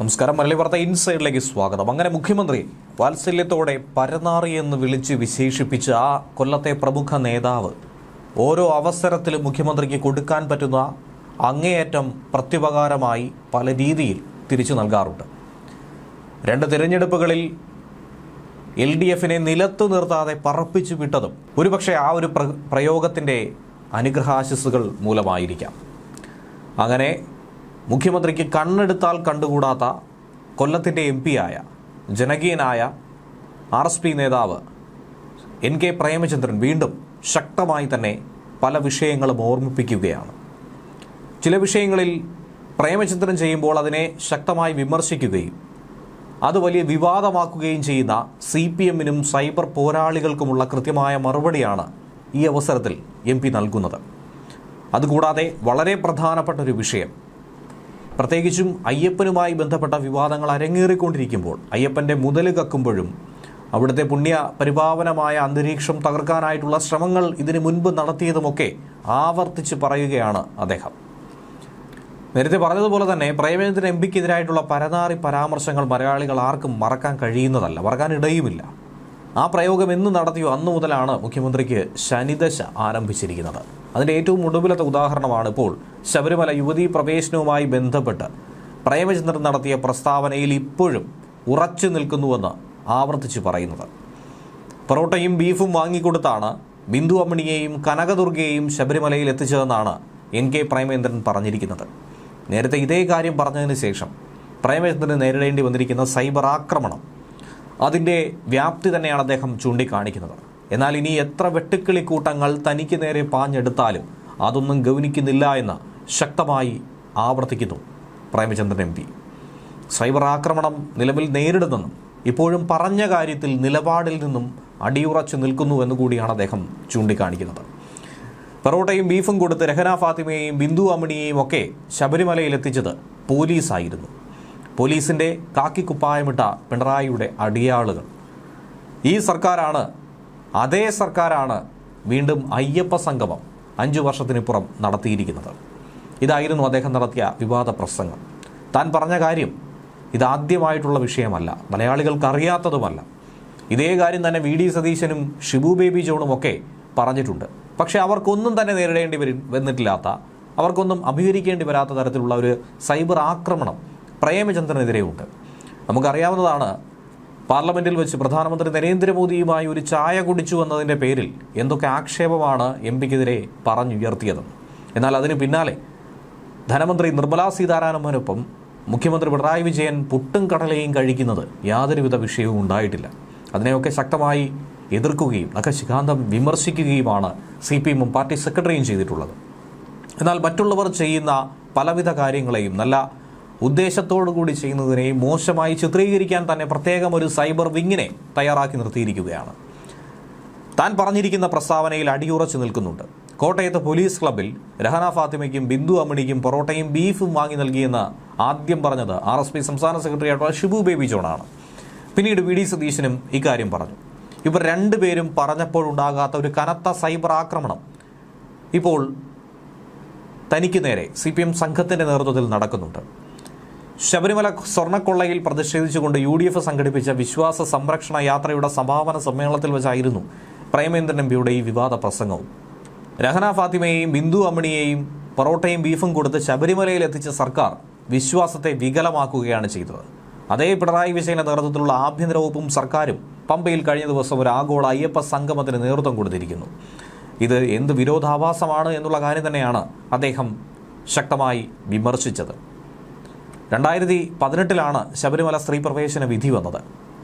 നമസ്കാരം. മലയാളി വാർത്ത ഇൻസൈഡിലേക്ക് സ്വാഗതം. അങ്ങനെ മുഖ്യമന്ത്രി വാത്സല്യത്തോടെ പരനാറി എന്ന് വിളിച്ച് വിശേഷിപ്പിച്ച ആ കൊല്ലത്തെ പ്രമുഖ നേതാവ് ഓരോ അവസരത്തിലും മുഖ്യമന്ത്രിക്ക് കൊടുക്കാൻ പറ്റുന്ന അങ്ങേയറ്റം പ്രത്യുപകാരമായി പല രീതിയിൽ തിരിച്ചു നൽകാറുണ്ട്. രണ്ട് തിരഞ്ഞെടുപ്പുകളിൽ എൽ ഡി എഫിനെ നിലത്തു നിർത്താതെ പറപ്പിച്ചു വിട്ടതും ഒരുപക്ഷെ ആ ഒരു പ്ര പ്രയോഗത്തിന്റെ അനുഗ്രഹാശിസുകൾ മൂലമായിരിക്കാം. അങ്ങനെ മുഖ്യമന്ത്രിക്ക് കണ്ണെടുത്താൽ കണ്ടുകൂടാത്ത കൊല്ലത്തിന്റെ എം പിയായ ജനകീയനായ ആർ എസ് പി നേതാവ് എൻ കെ പ്രേമചന്ദ്രൻ വീണ്ടും ശക്തമായി തന്നെ പല വിഷയങ്ങളും ഓർമ്മിപ്പിക്കുകയാണ്. ചില വിഷയങ്ങളിൽ പ്രേമചന്ദ്രൻ ചെയ്യുമ്പോൾ അതിനെ ശക്തമായി വിമർശിക്കുകയും അത് വലിയ വിവാദമാക്കുകയും ചെയ്യുന്ന സി പി എമ്മിനും സൈബർ പോരാളികൾക്കുമുള്ള കൃത്യമായ മറുപടിയാണ് ഈ അവസരത്തിൽ എം പി നൽകുന്നത്. അതുകൂടാതെ വളരെ പ്രധാനപ്പെട്ട ഒരു വിഷയം പ്രത്യേകിച്ചും അയ്യപ്പനുമായി ബന്ധപ്പെട്ട വിവാദങ്ങൾ അരങ്ങേറിക്കൊണ്ടിരിക്കുമ്പോൾ അയ്യപ്പന്റെ മുതൽ കക്കുമ്പോഴും അവിടുത്തെ പുണ്യ പരിപാവനമായ അന്തരീക്ഷം തകർക്കാനായിട്ടുള്ള ശ്രമങ്ങൾ ഇതിനു മുൻപ് നടത്തിയതുമൊക്കെ ആവർത്തിച്ച് പറയുകയാണ് അദ്ദേഹം. നേരത്തെ പറഞ്ഞതുപോലെ തന്നെ പ്രേമചന്ദ്രൻ എം പിക്കെതിരായിട്ടുള്ള പരനാറി പരാമർശങ്ങൾ മലയാളികൾ ആർക്കും മറക്കാൻ കഴിയുന്നതല്ല മറക്കാൻ ഇടയുമില്ല. ആ പ്രയോഗം എന്ന് നടത്തിയോ അന്നു മുതലാണ് മുഖ്യമന്ത്രിക്ക് ശനിദശ ആരംഭിച്ചിരിക്കുന്നത്. അതിന്റെ ഏറ്റവും ഒടുവിലത്തെ ഉദാഹരണമാണ് ഇപ്പോൾ ശബരിമല യുവതീ പ്രവേശനവുമായി ബന്ധപ്പെട്ട് പ്രേമചന്ദ്രൻ നടത്തിയ പ്രസ്താവനയിൽ ഇപ്പോഴും ഉറച്ചു നിൽക്കുന്നുവെന്ന് ആവർത്തിച്ച് പറയുന്നത്. പൊറോട്ടയും ബീഫും വാങ്ങിക്കൊടുത്താണ് ബിന്ദു അമ്മണിയെയും കനകദുർഗയെയും ശബരിമലയിൽ എത്തിച്ചതെന്നാണ് എൻ കെ പ്രേമേന്ദ്രൻ പറഞ്ഞിരിക്കുന്നത്. നേരത്തെ ഇതേ കാര്യം പറഞ്ഞതിന് ശേഷം പ്രേമചന്ദ്രന് നേരിടേണ്ടി വന്നിരിക്കുന്ന സൈബർ ആക്രമണം അതിന്റെ വ്യാപ്തി തന്നെയാണ് അദ്ദേഹം ചൂണ്ടിക്കാണിക്കുന്നത്. എന്നാൽ ഇനി എത്ര വെട്ടുക്കിളി കൂട്ടങ്ങൾ തനിക്ക് നേരെ പാഞ്ഞെടുത്താലും അതൊന്നും ഗൗനിക്കുന്നില്ല എന്ന് ശക്തമായി ആവർത്തിക്കുന്നു പ്രേമചന്ദ്രൻ എം പി. സൈബർ ആക്രമണം നിലവിൽ നേരിടുന്നെന്നും ഇപ്പോഴും പറഞ്ഞ കാര്യത്തിൽ നിലപാടിൽ നിന്നും അടിയുറച്ചു നിൽക്കുന്നു എന്ന് കൂടിയാണ് അദ്ദേഹം ചൂണ്ടിക്കാണിക്കുന്നത്. പെറോട്ടയും ബീഫും കൊടുത്ത് രഹന ഫാത്തിമയെയും ബിന്ദു അമ്മിണിയെയും ഒക്കെ ശബരിമലയിലെത്തിച്ചത് പോലീസായിരുന്നു. പോലീസിന്റെ കാക്കിക്കുപ്പായമിട്ട പിണറായിയുടെ അടിയാളുകൾ. ഈ സർക്കാരാണ് അതേ സർക്കാരാണ് വീണ്ടും അയ്യപ്പ സംഗമം അഞ്ചു വർഷത്തിനിപ്പുറം നടത്തിയിരിക്കുന്നത്. ഇതായിരുന്നു അദ്ദേഹം നടത്തിയ വിവാദ പ്രസംഗം. താൻ പറഞ്ഞ കാര്യം ഇതാദ്യമായിട്ടുള്ള വിഷയമല്ല. മലയാളികൾക്കറിയാത്തതുമല്ല. ഇതേ കാര്യം തന്നെ വി ഡി സതീശനും ഷിബു ബേബി ജോണും ഒക്കെ പറഞ്ഞിട്ടുണ്ട്. പക്ഷേ അവർക്കൊന്നും തന്നെ നേരിടേണ്ടി വരും വന്നിട്ടില്ലാത്ത അവർക്കൊന്നും അഭിഹരിക്കേണ്ടി വരാത്ത തരത്തിലുള്ള ഒരു സൈബർ ആക്രമണം പ്രേമചന്ദ്രനെതിരെയുണ്ട്. നമുക്കറിയാവുന്നതാണ് പാർലമെന്റിൽ വെച്ച് പ്രധാനമന്ത്രി നരേന്ദ്രമോദിയുമായി ഒരു ചായ കുടിച്ചു എന്നതിന്റെ പേരിൽ എന്തൊക്കെ ആക്ഷേപമാണ് എം പിക്കെതിരെ പറഞ്ഞുയർത്തിയത്. എന്നാൽ അതിന് പിന്നാലെ ധനമന്ത്രി നിർമ്മലാ സീതാരാമനൊപ്പം മുഖ്യമന്ത്രി പിണറായി വിജയൻ പുട്ടും കടലയും കഴിക്കുന്നത് യാതൊരുവിധ വിഷയവും ഉണ്ടായിട്ടില്ല. അതിനെയൊക്കെ ശക്തമായി എതിർക്കുകയും നഖശിഖാന്തം വിമർശിക്കുകയുമാണ് സി പി എമ്മും പാർട്ടി സെക്രട്ടറിയും ചെയ്തിട്ടുള്ളത്. എന്നാൽ മറ്റുള്ളവർ ചെയ്യുന്ന പലവിധ കാര്യങ്ങളെയും നല്ല ഉദ്ദേശത്തോടു കൂടി ചെയ്യുന്നതിനെ മോശമായി ചിത്രീകരിക്കാൻ തന്നെ പ്രത്യേകം ഒരു സൈബർ വിങ്ങിനെ തയ്യാറാക്കി നിർത്തിയിരിക്കുകയാണ്. താൻ പറഞ്ഞിരിക്കുന്ന പ്രസ്താവനയിൽ അടിയുറച്ചു നിൽക്കുന്നുണ്ട്. കോട്ടയത്ത് പോലീസ് ക്ലബ്ബിൽ രഹന ഫാത്തിമയ്ക്കും ബിന്ദു അമ്മിണിക്കും പൊറോട്ടയും ബീഫും വാങ്ങി നൽകിയെന്ന് ആദ്യം പറഞ്ഞത് ആർ എസ് പി സംസ്ഥാന സെക്രട്ടറി ആയിട്ടുള്ള ഷിബു ബേബി ജോണാണ്. പിന്നീട് വി ഡി സതീശനും ഇക്കാര്യം പറഞ്ഞു. ഇവർ രണ്ടുപേരും പറഞ്ഞപ്പോഴുണ്ടാകാത്ത ഒരു കനത്ത സൈബർ ആക്രമണം ഇപ്പോൾ തനിക്ക് നേരെ സി പി എം സംഘത്തിന്റെ നേതൃത്വത്തിൽ നടക്കുന്നുണ്ട്. ശബരിമല സ്വർണക്കൊള്ളയിൽ പ്രതിഷേധിച്ചുകൊണ്ട് യു ഡി എഫ് സംഘടിപ്പിച്ച വിശ്വാസ സംരക്ഷണ യാത്രയുടെ സമാപന സമ്മേളനത്തിൽ വെച്ചായിരുന്നു പ്രേമേന്ദ്രൻ എം പിയുടെ ഈ വിവാദ പ്രസംഗവും. രഹന ഫാത്തിമയെയും ബിന്ദു അമ്മിണിയെയും പൊറോട്ടയും ബീഫും കൊടുത്ത് ശബരിമലയിൽ എത്തിച്ച സർക്കാർ വിശ്വാസത്തെ വികലമാക്കുകയാണ് ചെയ്തത്. അതേ പിണറായി വിജയന്റെ നേതൃത്വത്തിലുള്ള ആഭ്യന്തര വകുപ്പും സർക്കാരും പമ്പയിൽ കഴിഞ്ഞ ദിവസം ഒരു ആഗോള അയ്യപ്പ സംഗമത്തിന് നേതൃത്വം കൊടുത്തിരിക്കുന്നു. ഇത് എന്ത് വിരോധാഭാസമാണ് എന്നുള്ള കാര്യം തന്നെയാണ് അദ്ദേഹം ശക്തമായി വിമർശിച്ചത്. രണ്ടായിരത്തി പതിനെട്ടിലാണ് ശബരിമല സ്ത്രീ പ്രവേശന വിധി വന്നത്.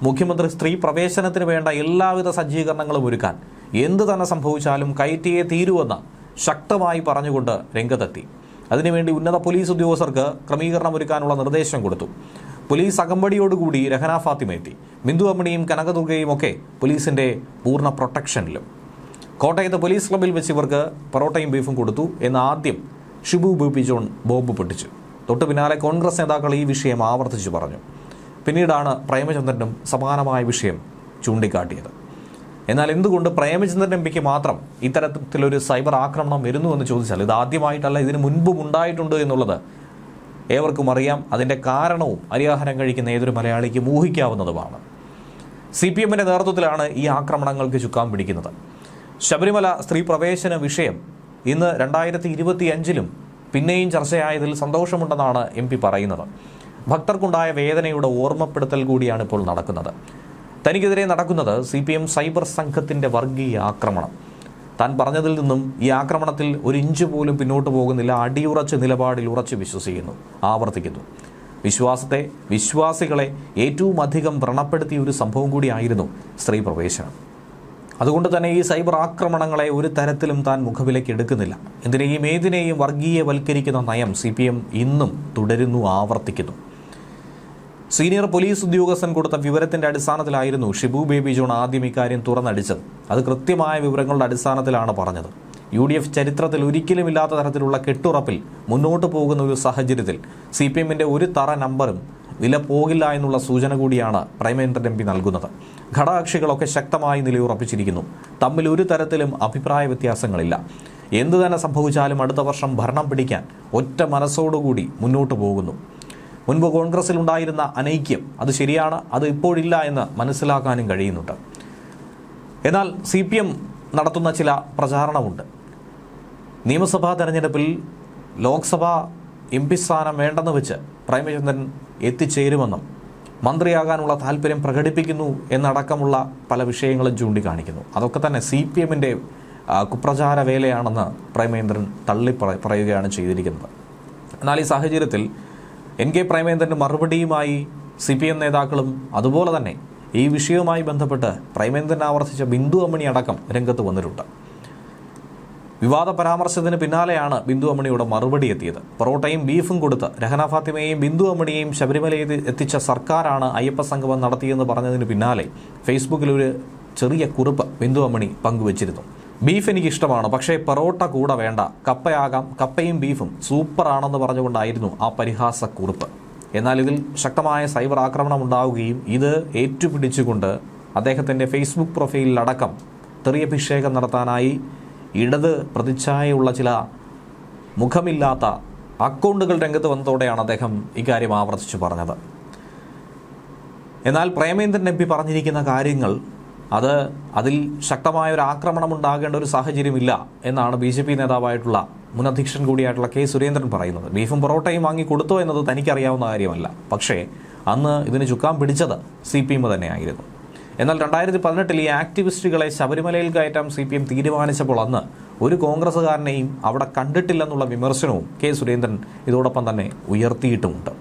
മുഖ്യമന്ത്രി സ്ത്രീ പ്രവേശനത്തിന് വേണ്ട എല്ലാവിധ സജ്ജീകരണങ്ങളും ഒരുക്കാൻ എന്ത് തന്നെ സംഭവിച്ചാലും കയറ്റിയേ തീരുവെന്ന് ശക്തമായി പറഞ്ഞുകൊണ്ട് രംഗത്തെത്തി. അതിനുവേണ്ടി ഉന്നത പോലീസ് ഉദ്യോഗസ്ഥർക്ക് ക്രമീകരണം ഒരുക്കാനുള്ള നിർദ്ദേശം കൊടുത്തു. പോലീസ് അകമ്പടിയോടുകൂടി രഹന ഫാത്തിമ എത്തി. ബിന്ദു അമ്മണിയും കനകദുർഗയും ഒക്കെ പോലീസിന്റെ പൂർണ പ്രൊട്ടക്ഷനിലും. കോട്ടയത്ത് പോലീസ് ക്ലബിൽ വെച്ച് ഇവർക്ക് പൊറോട്ടയും ബീഫും കൊടുത്തു എന്ന് ആദ്യം ഷിബു ബിപി ജോൺ ബോംബ് പൊട്ടിച്ചു. തൊട്ടു പിന്നാലെ കോൺഗ്രസ് നേതാക്കൾ ഈ വിഷയം ആവർത്തിച്ചു പറഞ്ഞു. പിന്നീടാണ് പ്രേമചന്ദ്രനും സമാനമായ വിഷയം ചൂണ്ടിക്കാട്ടിയത്. എന്നാൽ എന്തുകൊണ്ട് പ്രേമചന്ദ്രൻ എം പിക്ക് മാത്രം ഇത്തരത്തിലൊരു സൈബർ ആക്രമണം വരുന്നു എന്ന് ചോദിച്ചാൽ ഇത് ആദ്യമായിട്ടല്ല ഇതിന് മുൻപും ഉണ്ടായിട്ടുണ്ട് എന്നുള്ളത് ഏവർക്കും അറിയാം. അതിന്റെ കാരണവും അരിയാഹാരം കഴിക്കുന്ന ഏതൊരു മലയാളിക്കും ഊഹിക്കാവുന്നതുമാണ്. സി പി എമ്മിന്റെ നേതൃത്വത്തിലാണ് ഈ ആക്രമണങ്ങൾക്ക് ചുക്കാൻ പിടിക്കുന്നത്. ശബരിമല സ്ത്രീ പ്രവേശന വിഷയം ഇന്ന് രണ്ടായിരത്തി ഇരുപത്തി അഞ്ചിലും പിന്നെയും ചർച്ചയായതിൽ സന്തോഷമുണ്ടെന്നാണ് എം പി പറയുന്നത്. ഭക്തർക്കുണ്ടായ വേദനയുടെ ഓർമ്മപ്പെടുത്തൽ കൂടിയാണ് ഇപ്പോൾ നടക്കുന്നത്. തനിക്കെതിരെ നടക്കുന്നത് സി പി എം സൈബർ സംഘത്തിന്റെ വർഗീയ ആക്രമണം. താൻ പറഞ്ഞതിൽ നിന്നും ഈ ആക്രമണത്തിൽ ഒരു ഇഞ്ച് പോലും പിന്നോട്ട് പോകുന്നില്ല അടിയുറച്ച നിലപാടിൽ ഉറച്ച് വിശ്വസിക്കുന്നു ആവർത്തിക്കുന്നു. വിശ്വാസത്തെ വിശ്വാസികളെ ഏറ്റവും അധികം വ്രണപ്പെടുത്തിയ ഒരു സംഭവം കൂടിയായിരുന്നു സ്ത്രീ പ്രവേശനം. അതുകൊണ്ട് തന്നെ ഈ സൈബർ ആക്രമണങ്ങളെ ഒരു തരത്തിലും താൻ മുഖവിലേക്ക് എടുക്കുന്നില്ല. എന്തിനേയും ഏതിനേയും വർഗീയവൽക്കരിക്കുന്ന നയം സി പി എം ഇന്നും തുടരുന്നു ആവർത്തിക്കുന്നു. സീനിയർ പോലീസ് ഉദ്യോഗസ്ഥൻ കൊടുത്ത വിവരത്തിന്റെ അടിസ്ഥാനത്തിലായിരുന്നു ഷിബു ബേബി ജോൺ ആദ്യം ഇക്കാര്യം തുറന്നടിച്ചത്. അത് കൃത്യമായ വിവരങ്ങളുടെ അടിസ്ഥാനത്തിലാണ് പറഞ്ഞത്. യു ഡി എഫ് ചരിത്രത്തിൽ ഒരിക്കലും ഇല്ലാത്ത തരത്തിലുള്ള കെട്ടുറപ്പിൽ മുന്നോട്ട് പോകുന്ന ഒരു സാഹചര്യത്തിൽ സി പി എമ്മിന്റെ ഒരു തറ നമ്പറും വില പോകില്ല എന്നുള്ള സൂചന കൂടിയാണ് പ്രേമേന്ദ്രൻ എം പി നൽകുന്നത്. ഘടകകക്ഷികളൊക്കെ ശക്തമായി നിലയുറപ്പിച്ചിരിക്കുന്നു. തമ്മിൽ ഒരു തരത്തിലും അഭിപ്രായ വ്യത്യാസങ്ങളില്ല. എന്തു തന്നെ സംഭവിച്ചാലും അടുത്ത വർഷം ഭരണം പിടിക്കാൻ ഒറ്റ മനസ്സോടുകൂടി മുന്നോട്ട് പോകുന്നു. മുൻപ് കോൺഗ്രസിൽ ഉണ്ടായിരുന്ന അനൈക്യം അത് ശരിയാണ് അത് ഇപ്പോഴില്ല എന്ന് മനസ്സിലാക്കാനും കഴിയുന്നുണ്ട്. എന്നാൽ സി പി എം നടത്തുന്ന ചില പ്രചാരണമുണ്ട്. നിയമസഭാ തെരഞ്ഞെടുപ്പിൽ ലോക്സഭാ എം പി സ്ഥാനം വേണ്ടെന്ന് വെച്ച് പ്രേമചന്ദ്രൻ എത്തിച്ചേരുമെന്നും മന്ത്രിയാകാനുള്ള താല്പര്യം പ്രകടിപ്പിക്കുന്നു എന്നടക്കമുള്ള പല വിഷയങ്ങളും ചൂണ്ടിക്കാണിക്കുന്നു. അതൊക്കെ തന്നെ സി പി എമ്മിന്റെ കുപ്രചാര വേലയാണെന്ന് പ്രേമേന്ദ്രൻ തള്ളി പറയുകയാണ് ചെയ്തിരിക്കുന്നത്. എന്നാൽ ഈ സാഹചര്യത്തിൽ എൻ കെ പ്രേമേന്ദ്രന്റെ മറുപടിയുമായി സി പി എം നേതാക്കളും അതുപോലെ തന്നെ ഈ വിഷയവുമായി ബന്ധപ്പെട്ട് പ്രേമേന്ദ്രൻ ആവർത്തിച്ച ബിന്ദു അമ്മണി അടക്കം രംഗത്ത് വന്നിട്ടുണ്ട്. വിവാദ പരാമർശത്തിന് പിന്നാലെയാണ് ബിന്ദു അമ്മണിയുടെ മറുപടി എത്തിയത്. പൊറോട്ടയും ബീഫും കൊടുത്ത് രഹന ഫാത്തിമയെയും ബിന്ദു അമ്മണിയെയും ശബരിമലയിൽ എത്തിച്ച സർക്കാരാണ് അയ്യപ്പ സംഗമം നടത്തിയെന്ന് പറഞ്ഞതിന് പിന്നാലെ ഫേസ്ബുക്കിൽ ഒരു ചെറിയ കുറിപ്പ് ബിന്ദു അമ്മണി പങ്കുവച്ചിരുന്നു. ബീഫ് എനിക്ക് ഇഷ്ടമാണ് പക്ഷേ പൊറോട്ട കൂടെ വേണ്ട. കപ്പയാകാം കപ്പയും ബീഫും സൂപ്പറാണെന്ന് പറഞ്ഞുകൊണ്ടായിരുന്നു ആ പരിഹാസ കുറിപ്പ്. എന്നാൽ ഇതിൽ ശക്തമായ സൈബർ ആക്രമണം ഉണ്ടാവുകയും ഇത് ഏറ്റുപിടിച്ചുകൊണ്ട് അദ്ദേഹത്തിന്റെ ഫേസ്ബുക്ക് പ്രൊഫൈലിലടക്കം തെറിയഭിഷേകം നടത്താനായി ഇടത് പ്രതിച്ഛായയുള്ള ചില മുഖമില്ലാത്ത അക്കൗണ്ടുകൾ രംഗത്ത് വന്നതോടെയാണ് അദ്ദേഹം ഇക്കാര്യം ആവർത്തിച്ചു പറഞ്ഞത്. എന്നാൽ പ്രേമേന്ദ്രൻ എം പറഞ്ഞിരിക്കുന്ന കാര്യങ്ങൾ അത് അതിൽ ശക്തമായ ഒരു ആക്രമണം ഉണ്ടാകേണ്ട ഒരു സാഹചര്യമില്ല എന്നാണ് ബി ജെ പി നേതാവായിട്ടുള്ള മുൻ അധ്യക്ഷൻ കൂടിയായിട്ടുള്ള കെ സുരേന്ദ്രൻ പറയുന്നത്. ബീഫും പൊറോട്ടയും വാങ്ങി കൊടുത്തോ എന്നത് തനിക്കറിയാവുന്ന കാര്യമല്ല. പക്ഷേ അന്ന് ഇതിന് ചുക്കാൻ പിടിച്ചത് സി പി എം തന്നെയായിരുന്നു. എന്നാൽ രണ്ടായിരത്തി പതിനെട്ടിൽ ഈ ആക്ടിവിസ്റ്റുകളെ ശബരിമലയിൽ കയറ്റാൻ സി പി എം തീരുമാനിച്ചപ്പോൾ അന്ന് ഒരു കോൺഗ്രസ്സുകാരനെയും അവിടെ കണ്ടിട്ടില്ലെന്നുള്ള വിമർശനവും കെ സുരേന്ദ്രൻ ഇതോടൊപ്പം തന്നെ ഉയർത്തിയിട്ടുമുണ്ട്.